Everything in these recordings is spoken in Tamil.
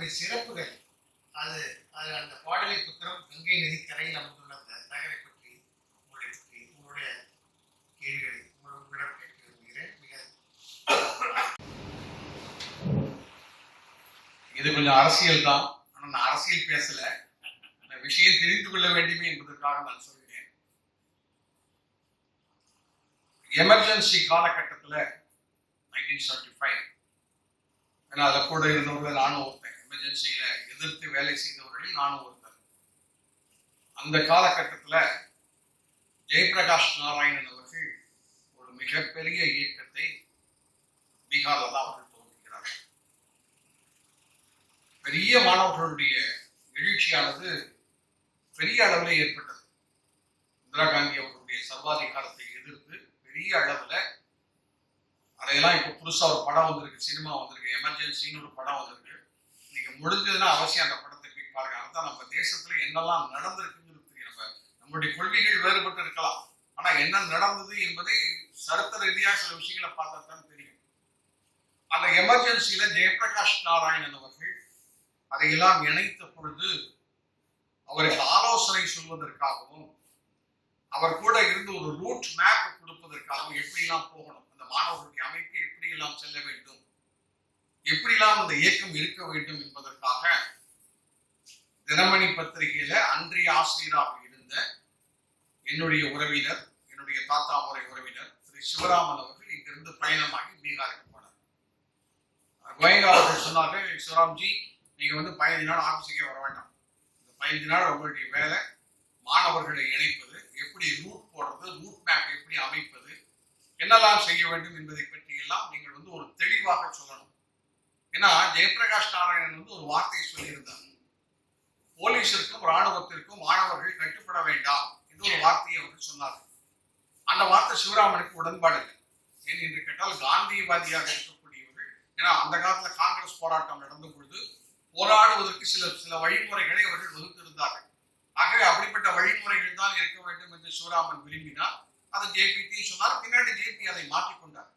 அதனுடைய சிறப்புகள் அது அது அந்த பாடலை புத்திரம் கங்கை நதி கரையில் அமைந்துள்ள அந்த நகரை பற்றி உங்களுடைய பற்றி உங்களுடைய கேள்விகளை உங்களிடம் கேட்க விரும்புகிறேன். மிக இது கொஞ்சம் அரசியல் தான். ஆனா நான் அரசியல் பேசல. அந்த விஷயம் தெரிந்து கொள்ள வேண்டுமே என்பதற்காக நான் சொல்கிறேன். எமர்ஜென்சி காலகட்டத்துல நைன்டீன் செவன்டி ஃபைவ் ஏன்னா அதில் கூட இருந்தவர்கள் நானும் ஒருத்தன். எமர்ஜென்சியில எதிர்த்து வேலை செய்தவர்களில் நானும் ஒருத்தர் அந்த காலகட்டத்துல ஜெயபிரகாஷ் நாராயணன் அவர்கள் ஒரு மிகப்பெரிய இயக்கத்தை பீகாரில் தான் அவர்கள் தோன்றுகிறார் பெரிய மாணவர்களுடைய எழுச்சியானது பெரிய அளவில் ஏற்பட்டது. இந்திரா காந்தி அவர்களுடைய சர்வாதிகாரத்தை எதிர்த்து பெரிய அளவில் அதையெல்லாம் இப்போ புதுசா ஒரு படம் வந்திருக்கு சினிமா வந்திருக்கு எமர்ஜென்சின்னு ஒரு படம் வந்திருக்கு. முடிஞ்சதுன்னா அவசியம் அந்த படத்தை போய் பாருங்க. அதுதான் நம்ம தேசத்துல என்னெல்லாம் நடந்திருக்குங்கிறது தெரியும். நம்ம நம்மளுடைய கொள்கைகள் வேறுபட்டு இருக்கலாம். ஆனா என்ன நடந்தது என்பதை சரித்திர ரீதியாக சில விஷயங்களை பார்த்தா தான் தெரியும். அந்த எமர்ஜென்சியில ஜெயபிரகாஷ் நாராயணன் அவர்கள் அதையெல்லாம் இணைத்த பொழுது அவருக்கு ஆலோசனை சொல்வதற்காகவும் அவர் கூட இருந்து ஒரு ரூட் மேப் கொடுப்பதற்காகவும் எப்படியெல்லாம் போகணும் அந்த மாணவர்களுடைய அமைப்பு எப்படியெல்லாம் செல்ல வேண்டும் எப்படிலாம் அந்த இயக்கம் இருக்க வேண்டும் என்பதற்காக தினமணி பத்திரிகையில அன்றைய ஆசிரியராக இருந்த என்னுடைய உறவினர் என்னுடைய தாத்தா முறை உறவினர் திரு சிவராமன் அவர்கள் இங்கிருந்து பயணமாகி பீகாருக்கு போனார். கோயங்கா அவர்கள் சிவராம்ஜி நீங்க வந்து பதினஞ்சு நாள் ஆபீஸுக்கே வர வேண்டாம். இந்த பதினஞ்சு நாள் உங்களுடைய வேலை மாணவர்களை இணைப்பது எப்படி ரூட் போடுறது ரூட் மேப் எப்படி அமைப்பது என்னெல்லாம் செய்ய வேண்டும் என்பதை பற்றி எல்லாம் நீங்கள் வந்து ஒரு தெளிவாக சொல்லணும். ஏன்னா ஜெயபிரகாஷ் நாராயணன் வந்து ஒரு வார்த்தையை சொல்லியிருந்தார். போலீஸிற்கும் ராணுவத்திற்கும் மாணவர்கள் கட்டுப்பட வேண்டாம் என்று ஒரு வார்த்தையை அவர் சொன்னார். அந்த வார்த்தை சிவராமனுக்கு உடன்பாடு இல்லை. ஏன் என்று கேட்டால் காந்தியவாதியாக இருக்கக்கூடியவர்கள் ஏன்னா அந்த காலத்துல காங்கிரஸ் போராட்டம் நடந்த பொழுது போராடுவதற்கு சில சில வழிமுறைகளை அவர்கள் வகுத்திருந்தார்கள். ஆகவே அப்படிப்பட்ட வழிமுறைகள் தான் இருக்க வேண்டும் என்று சிவராமன் விரும்பினார். அதை ஜேபி சொன்னார். பின்னாடி ஜேபி அதை மாற்றிக்கொண்டார்.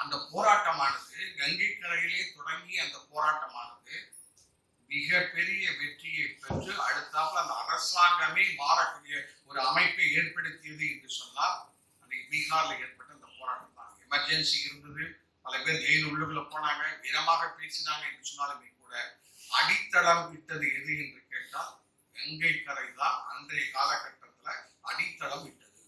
அந்த போராட்டமானது கங்கை கரையிலே தொடங்கி அந்த போராட்டமானது மிகப்பெரிய வெற்றியை பெற்று அடுத்தாப்புல அந்த அரசாங்கமே மாறக்கூடிய ஒரு அமைப்பை ஏற்படுத்தியது என்று சொன்னால் அன்னைக்கு பீகார்ல ஏற்பட்ட அந்த போராட்டம் தான் எமர்ஜென்சி இருந்தது. பல பேர் ஜெயில் உள்ளுக்குள்ள போனாங்க. வீரமாக பேசினாங்க என்று சொன்னாலுமே கூட அடித்தளம் விட்டது எது என்று கேட்டால் கங்கை கரை தான் அன்றைய காலகட்டத்துல அடித்தளம் விட்டது.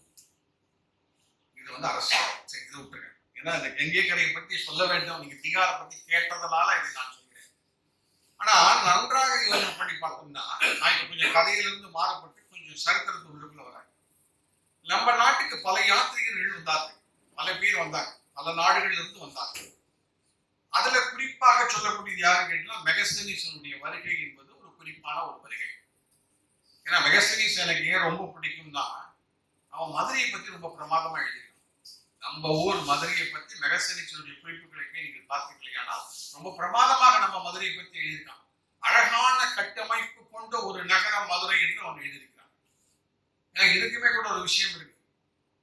இது வந்து அரசாங்கம். சரி இது விட்டுருங்க. ஏன்னா இந்த கங்கை கரையை பத்தி சொல்ல வேண்டும் நீங்க பீகாரை பத்தி கேட்டதனால இதை நான் சொல்கிறேன் ஆனா நன்றாக யோசனை பண்ணி பார்த்தோம்னா நான் இப்போ கொஞ்சம் கதையிலிருந்து மாறப்பட்டு கொஞ்சம் சரித்திரத்து உள்ளுக்குள்ள வரேன். நம்ம நாட்டுக்கு பல யாத்திரிகர்கள் வந்தார்கள். பல பேர் வந்தாங்க பல நாடுகளிலிருந்து வந்தார்கள். அதுல குறிப்பாக சொல்லக்கூடியது யாருன்னு கேட்டால் மெகஸ்தனிசனுடைய வருகை என்பது ஒரு குறிப்பான ஒரு வருகை. ஏன்னா மெகஸ்தனிஸ் எனக்கு ஏன் ரொம்ப பிடிக்கும்னா அவன் மதுரையை பத்தி ரொம்ப பிரமாதமா எழுதியிருக்கான். நம்ம ஊர் மதுரையை பத்தி மெகஸ்தனிசனுடைய குறிப்புகளை நீங்கள் பார்த்தீங்களேயானால் ரொம்ப பிரமாதமாக நம்ம மதுரையை பத்தி எழுதியிருக்கான் அழகான கட்டமைப்பு கொண்ட ஒரு நகரம் மதுரை என்று அவன் எழுதியிருக்கான் ஏன்னா இதுக்குமே கூட ஒரு விஷயம் இருக்கு.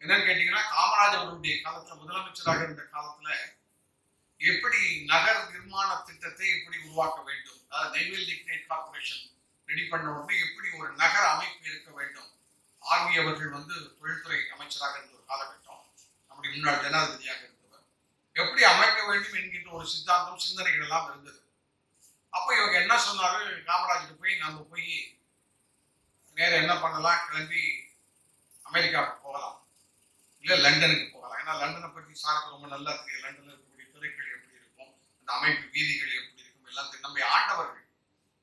என்னன்னு கேட்டீங்கன்னா காமராஜ் அவருடைய காலத்துல முதலமைச்சராக இருந்த காலத்துல எப்படி நகர் நிர்மாண திட்டத்தை எப்படி உருவாக்க வேண்டும் அதாவது நெய்வேலி லிக்னேட் கார்பரேஷன் ரெடி பண்ண உடனே எப்படி ஒரு நகர அமைப்பு இருக்க வேண்டும் ஆர்வி அவர்கள் வந்து தொழில்துறை அமைச்சராக இருந்த ஒரு காலகட்டம். முன்னாள் ஜனாதிபதியாக இருந்தவர். எப்படி அமைக்க வேண்டும் என்கின்ற ஒரு சித்தாந்தம் சிந்தனைகள் எல்லாம் இருந்தது. அப்ப இவங்க என்ன சொன்னார்கள்? காமராஜர் போய் நம்ம போய் நேர என்ன பண்ணலாம்? கிளம்பி அமெரிக்காவுக்கு போகலாம். இல்ல லண்டனுக்கு போகலாம். ஏன்னா லண்டனை பற்றி சாருக்கு ரொம்ப நல்லா தெரியும். லண்டனில் இருக்கக்கூடிய துறைகள் எப்படி இருக்கும்? அந்த அமைப்பு வீதிகள் எப்படி இருக்கும்? எல்லாம் நம்ம ஆண்டவர்கள்.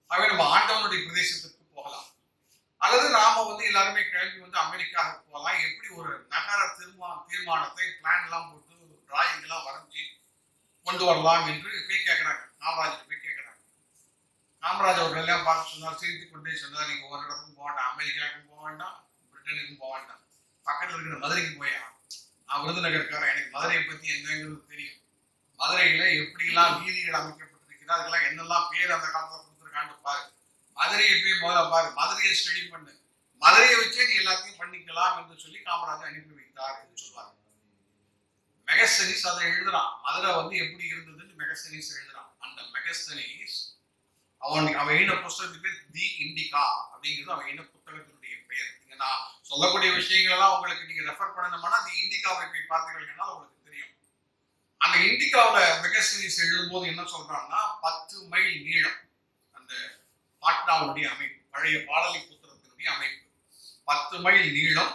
ஆகவே நம்ம ஆண்டவனுடைய பிரதேசத்துக்கு போகலாம். அல்லது நாம வந்து எல்லாருமே கிளம்பி வந்து அமெரிக்காவுக்கு போகலாம். எப்படி ஒரு தீர்மா தீர்மானத்தை பிளான் எல்லாம் போட்டு டிராயிங் எல்லாம் வரைஞ்சி கொண்டு வரலாம் என்று போய் கேட்கிறாங்க. காமராஜர் போய் கேட்கிறாங்க. காமராஜ் அவர்களெல்லாம் பார்த்து சொன்னார் சிரித்து கொண்டே சொன்னார் நீங்க ஒரு இடத்துக்கும் போக வேண்டாம் அமெரிக்காவுக்கும் போக வேண்டாம் பிரிட்டனுக்கும் போக வேண்டாம். பக்கத்துல இருக்கிற மதுரைக்கு போயா? நான் விருதுநகருக்காரன் எனக்கு மதுரையை பத்தி என்னங்கிறது தெரியும். மதுரையில எப்படிலாம் வீதிகள் அமைக்கப்பட்டிருக்கிறது அதுக்கெல்லாம் என்னெல்லாம் பேர் அந்த காலத்துல கொடுத்துருக்கான்னு பாரு. மதுரையை போய் முதல்ல பாரு. மதுரையை ஸ்டடி பண்ணு. மதுரையை வச்சே நீ எல்லாத்தையும் பண்ணிக்கலாம் என்று சொல்லி காமராஜர் அனுப்பி வைத்தார் சொல்லுவாங்க மெகஸ்தனிஸ் அதை எழுதுறான் அதுல வந்து எப்படி இருந்ததுன்னு மெகஸ்தனிஸ் எழுதுறான் அந்த மெகஸ்தனிஸ் அவன் அவன் எழுதின புஸ்தகத்துக்கு பேர் தி இண்டிகா அப்படிங்கிறது அவன் எழுதின புத்தகத்தினுடைய பெயர். நீங்க நான் சொல்லக்கூடிய விஷயங்கள் எல்லாம் உங்களுக்கு நீங்க ரெஃபர் பண்ணணும்னா தி இண்டிகாவை போய் பார்த்தீங்கன்னா உங்களுக்கு தெரியும். அந்த இண்டிகாவுல மெகஸ்தனிஸ் எழுதும்போது என்ன சொல்றான்னா பத்து மைல் நீளம். அந்த பாட்னாவுடைய அமைப்பு பழைய பாடலிபுத்திரத்தினுடைய அமைப்பு. பத்து மைல் நீளம்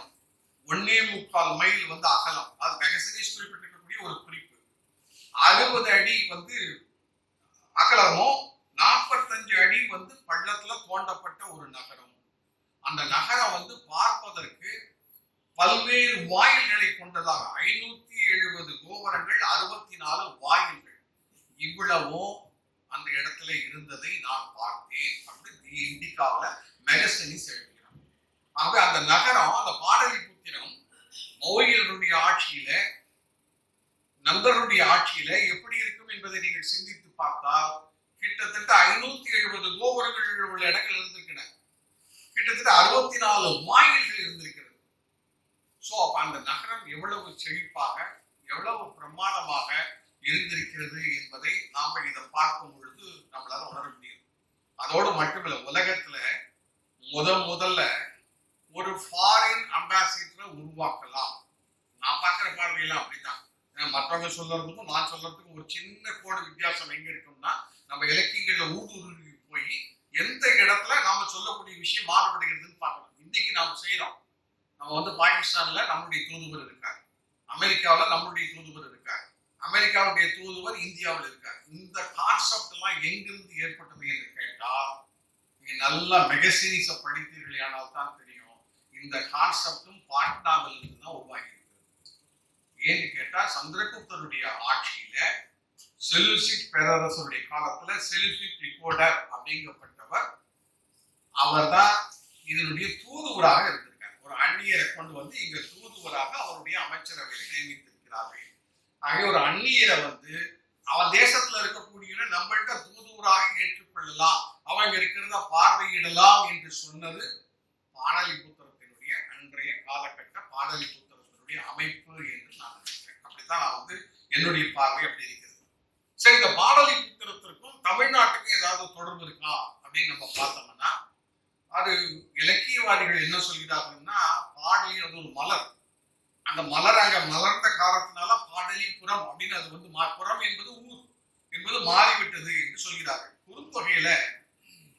ஒன்னே முக்கால் மைல் வந்து அகலம். அது மெகசனேஷ் குறிப்பிட்டிருக்கக்கூடிய ஒரு குறிப்பு. அறுபது அடி வந்து அகலமும் நாற்பத்தஞ்சு அடி வந்து பள்ளத்துல தோண்டப்பட்ட ஒரு நகரம். அந்த நகரம் வந்து பார்ப்பதற்கு பல்வேறு வாயில்களை கொண்டதாக ஐநூத்தி எழுபது கோபுரங்கள் அறுபத்தி நாலு வாயில்கள். இவ்வளவும் அந்த இடத்துல இருந்ததை நான் பார்த்தேன் அப்படின்னு இண்டிகாவில் மெகசனிஸ் எழுதுகிறான் ஆகவே அந்த நகரம் அந்த பாடலி மௌரியர்களுடைய ஆட்சியில நந்தருடைய ஆட்சியில எப்படி இருக்கும் என்பதை நீங்கள் சிந்தித்து பார்த்தால் கிட்டத்தட்ட ஐநூத்தி எழுபது கோபுரங்கள் உள்ள இடங்கள் இருந்திருக்கின்றன. கிட்டத்தட்ட அறுபத்தி நாலு மாயில்கள் இருந்திருக்கிறது. சோ அப்ப அந்த நகரம் எவ்வளவு செழிப்பாக எவ்வளவு பிரமாதமாக இருந்திருக்கிறது என்பதை நாம இதை பார்க்கும் பொழுது நம்மளால உணர முடியும். அதோடு மட்டுமில்ல உலகத்துல முத முதல்ல மற்றவங்க சொல்றதுக்கும் நான் சொல்றதுக்கும் ஒரு சின்ன கோடு வித்தியாசம் எங்க இருக்கும்னா நம்ம இலக்கியங்கள்ல ஊடுருவி போய் எந்த இடத்துல நாம சொல்லக்கூடிய விஷயம் மாறுபடுகிறதுன்னு பார்க்கணும். இன்னைக்கு நாம செய்யறோம் நம்ம வந்து பாகிஸ்தான்ல நம்முடைய தூதுவர் இருக்காரு. அமெரிக்காவில் நம்முடைய தூதுவர் இருக்காரு. அமெரிக்காவுடைய தூதுவர் இந்தியாவில் இருக்காரு. இந்த கான்செப்ட் எல்லாம் எங்கிருந்து ஏற்பட்டது என்று கேட்டால் நீங்க நல்லா மெகசீரிஸை படித்தீர்கள் ஆனால் தான் தெரியும். இந்த கான்செப்டும் பாட்னாவில் இருந்து தான் உருவாகி ஏன்னு கேட்டா சந்திரகுப்தருடைய ஆட்சியில செலுசிட் பேரரசருடைய காலத்துல செலுசிட் ரிகோர்டர் அப்படிங்கப்பட்டவர் அவர்தான் இதனுடைய தூதுவராக இருந்திருக்கார். ஒரு அந்நியரை கொண்டு வந்து இங்க தூதுவராக அவருடைய அமைச்சரவையை நியமித்திருக்கிறார்கள். ஆகிய ஒரு அந்நியரை வந்து அவன் தேசத்துல இருக்கக்கூடிய நம்மள்கிட்ட தூதுவராக ஏற்றுக்கொள்ளலாம். அவங்க இருக்கிறத பார்வையிடலாம் என்று சொன்னது பாடலிபுத்திரத்தினுடைய அன்றைய காலகட்ட பாடலிபுத்திரத்தினுடைய அமைப்பு என்று நான் நினைக்கிறேன் அப்படித்தான் நான் வந்து என்னுடைய பார்வை அப்படி இருக்கிறது. சரி இந்த பாடலிபுத்திரத்திற்கும் தமிழ்நாட்டுக்கும் ஏதாவது தொடர்பு இருக்கா? அப்படின்னு நம்ம பார்த்தோம்னா அது இலக்கியவாதிகள் என்ன சொல்கிறார்கள்னா பாடலி அது ஒரு மலர். அந்த மலர் அங்க மலர்ந்த காரணத்தினால பாடலிபுரம் அப்படின்னு அது வந்து மா- புறம் என்பது ஊர் என்பது மாறிவிட்டது என்று சொல்கிறார்கள். குறுந்தொகையில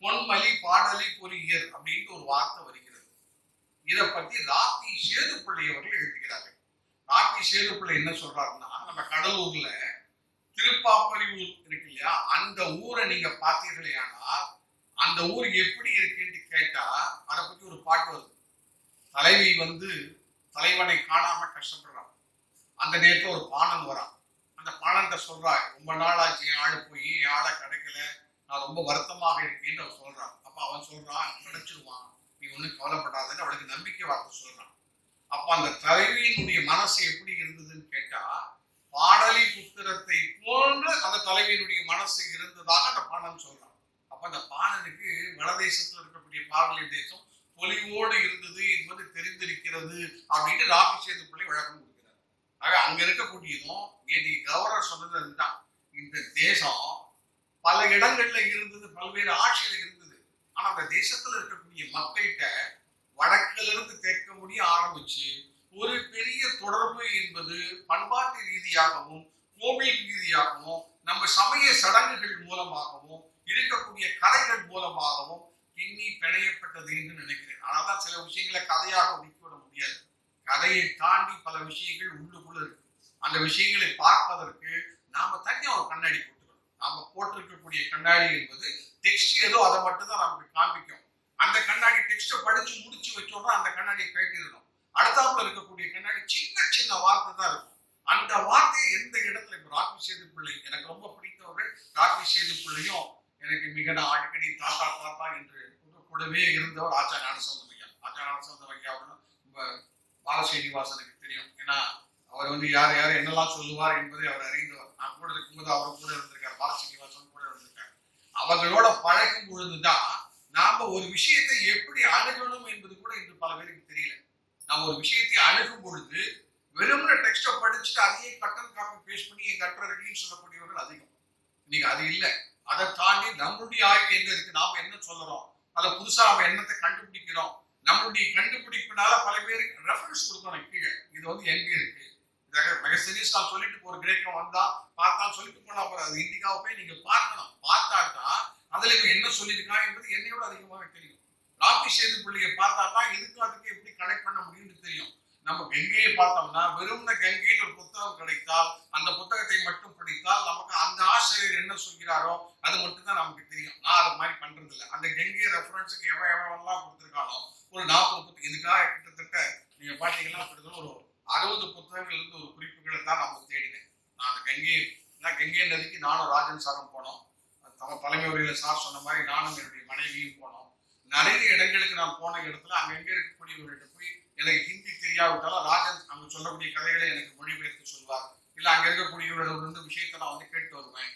பொன்மலி பாடலி பொறியியர் அப்படின்ட்டு ஒரு வார்த்தை வருகிறது. இதை பத்தி ராத்தி சேதுப்பிள்ளை அவர்கள் எழுதுகிறார்கள். பாக்கி சேதுப்பிள்ளை என்ன சொல்றாருன்னா நம்ம கடலூர்ல திருப்பாப்பரிவு இருக்கு இல்லையா? அந்த ஊரை நீங்க பார்த்தீர்களே ஆனால் அந்த ஊர் எப்படி இருக்குன்னு கேட்டா அதை பத்தி ஒரு பாட்டு வருது. தலைவி வந்து தலைவனை காணாம கஷ்டப்படுறான். அந்த நேரத்துல ஒரு பாணன் வரான். அந்த பாணன்ட்ட சொல்றா ரொம்ப நாள் ஆச்சு என் போய் என் ஆளை கிடைக்கல? நான் ரொம்ப வருத்தமாக இருக்கேன்னு அவன் சொல்றான். அப்ப அவன் சொல்றான் கிடைச்சிருவான் நீ ஒன்றும் கவலைப்படாதுன்னு அவளுக்கு நம்பிக்கை வார்த்தை சொல்றான். அப்ப அந்த தலைவியினுடைய மனசு எப்படி இருந்ததுன்னு கேட்டா பாடலி புத்திரத்தை போன்று அந்த தலைவியினுடைய மனசு இருந்ததாக அந்த பாணன் சொல்றான். அப்ப அந்த பாடலுக்கு வடதேசத்துல இருக்கக்கூடிய பாடலி தேசம் பொலிவோடு இருந்தது என்பது தெரிந்திருக்கிறது அப்படின்னு ராமசேது பிள்ளை விளக்கம் கொடுக்கிறார். ஆக அங்க இருக்கக்கூடியதும் நேற்று கவர்னர் சொன்னது தான் இந்த தேசம் பல இடங்கள்ல இருந்தது பல்வேறு ஆட்சியில இருந்தது. ஆனா அந்த தேசத்துல இருக்கக்கூடிய மக்கள்கிட்ட வடக்குல இருந்து முடிய ஆரம்பிச்சு ஒரு பெரிய தொடர்பு என்பது பண்பாட்டு ரீதியாகவும் கோவில் ரீதியாகவும் நம்ம சமய சடங்குகள் மூலமாகவும் இருக்கக்கூடிய கதைகள் மூலமாகவும் பின்னி பிணையப்பட்டது என்று நினைக்கிறேன். தான் சில விஷயங்களை கதையாக ஒதுக்கிவிட முடியாது. கதையை தாண்டி பல விஷயங்கள் உள்ளுக்குள்ள இருக்கு. அந்த விஷயங்களை பார்ப்பதற்கு நாம தனியாக ஒரு கண்ணாடி போட்டுக்கணும். நாம போட்டிருக்கக்கூடிய கண்ணாடி என்பது டெக்ஸ்ட் ஏதோ அதை மட்டும் தான் நமக்கு காண்பிக்கும். அந்த கண்ணாடி டெக்ஸ்ட்டை படிச்சு முடிச்சு வச்சோம்னா அந்த கண்ணாடியை கட்டிடணும் அடுத்தாப்புல இருக்கக்கூடிய கண்ணாடி சின்ன சின்ன வார்த்தை தான் இருக்கும். அந்த வார்த்தையை எந்த இடத்துல இப்ப ராக்கி சேது பிள்ளை? எனக்கு ரொம்ப பிடித்தவர்கள் ராக்கி சேது பிள்ளையும் எனக்கு மிக நான் அடிக்கடி தாத்தா தாத்தா என்று கூடவே இருந்தவர் ஆச்சா ஞானசந்தம் ஐயா ஆச்சா ஞானசந்தம் ஐயா அப்படின்னா பாலசீனிவாசனுக்கு தெரியும். ஏன்னா அவர் வந்து யார் யார் என்னெல்லாம் சொல்லுவார் என்பதை அவர் அறிந்தவர். நான் கூட இருக்கும்போது அவர் கூட இருந்திருக்கார். பாலசீனிவாசன் கூட இருந்திருக்கார். அவர்களோட பழகும் பொழுதுதான் நாம ஒரு விஷயத்தை எப்படி அணுகணும் என்பது கூட இன்று பல பேருக்கு தெரியல. நாம் ஒரு விஷயத்தை அணுகும் பொழுது வெறுமன டெக்ஸ்டை படிச்சுட்டு அதையே கட்டன் காப்பி பேஸ்ட் பண்ணி என் கட்டுறதுன்னு சொல்லக்கூடியவர்கள் அதிகம். இன்னைக்கு அது இல்லை. அதை தாண்டி நம்மளுடைய ஆய்வு எங்க இருக்கு? நாம என்ன சொல்றோம் அதை புதுசா நம்ம என்னத்தை கண்டுபிடிக்கிறோம்? நம்மளுடைய கண்டுபிடிப்பினால பல பேருக்கு ரெஃபரன்ஸ் கொடுக்கணும் கீழே. இது வந்து எங்க இருக்கு? இதாக மெகசீரிஸ் நான் சொல்லிட்டு போற கிரேக்கம் வந்தா பார்த்தா சொல்லிட்டு போனா போற அது இண்டிகாவை போய் நீங்க பார்க்கணும். பார்த்தா தான் அதுல இவன் என்ன சொல்லியிருக்கான் என்பது என்னை விட அதிகமாக தெரியும். ராபி சேது பிள்ளையை பார்த்தா தான் இதுக்கு அதுக்கு எப்படி கனெக்ட் பண்ண முடியும்னு தெரியும். நம்ம கங்கையை பார்த்தோம்னா வெறும் கங்கைன்னு ஒரு புத்தகம் கிடைத்தால் அந்த புத்தகத்தை மட்டும் படித்தால் நமக்கு அந்த ஆசிரியர் என்ன சொல்கிறாரோ அது மட்டும் தான் நமக்கு தெரியும் நான் அது மாதிரி பண்றது இல்லை அந்த கங்கை ரெஃபரன்ஸுக்கு எவன் எவனெல்லாம் கொடுத்துருக்கானோ ஒரு நாற்பது புத்தகம் இதுக்காக கிட்டத்தட்ட நீங்க பாத்தீங்கன்னா கிட்டத்தட்ட ஒரு அறுபது புத்தகங்கள் இருந்து ஒரு குறிப்புகளை தான் நம்ம தேடினேன் நான் அந்த கங்கை நான் கங்கை நதிக்கு நானும் ராஜன் சாரும் போனோம் தம தலைமை உரையில சார் சொன்ன மாதிரி நானும் என்னுடைய மனைவியும் போனோம் நிறைய இடங்களுக்கு நான் போன இடத்துல அங்கங்க இருக்கக்கூடியவர்கிட்ட போய் எனக்கு ஹிந்தி தெரியாவிட்டாலும் ராஜன் அங்க சொல்லக்கூடிய கதைகளை எனக்கு மொழிபெயர்த்து சொல்வார். இல்ல அங்க இருக்கக்கூடியவர்கள் இருந்து விஷயத்தை நான் வந்து கேட்டு வருவேன்.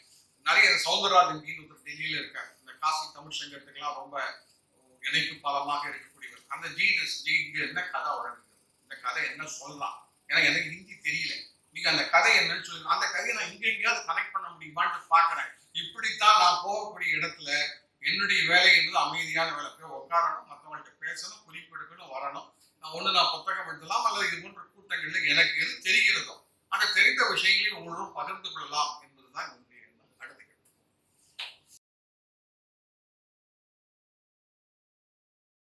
நிறைய சௌந்தரராஜன் கீழ் ஒருத்தர் டெல்லியில இருக்கார். இந்த காசி தமிழ் சங்கத்துக்கெல்லாம் ரொம்ப இணைப்பு பாலமாக இருக்கக்கூடியவர். அந்த ஜீனஸ் ஜி என்ன கதை வழங்குது இந்த கதை என்ன சொல்லலாம்? ஏன்னா எனக்கு ஹிந்தி தெரியல. நீங்க அந்த கதை என்னன்னு சொல்லுங்க. அந்த கதையை நான் இங்க எங்கேயாவது கனெக்ட் பண்ண முடியுமான்னு பாக்குறேன் இப்படித்தான் நான் போகக்கூடிய இடத்துல என்னுடைய வேலை என்பது அமைதியான வேலை போய் உட்காரணும் மற்றவங்கள்ட்ட பேசணும் குறிப்பெடுக்கணும் வரணும். நான் ஒன்று நான் புத்தகம் எழுதலாம் அல்லது இது போன்ற கூட்டங்களில் எனக்கு எது தெரிகிறதோ அந்த தெரிந்த விஷயங்களையும் உங்களுடன் பகிர்ந்து கொள்ளலாம்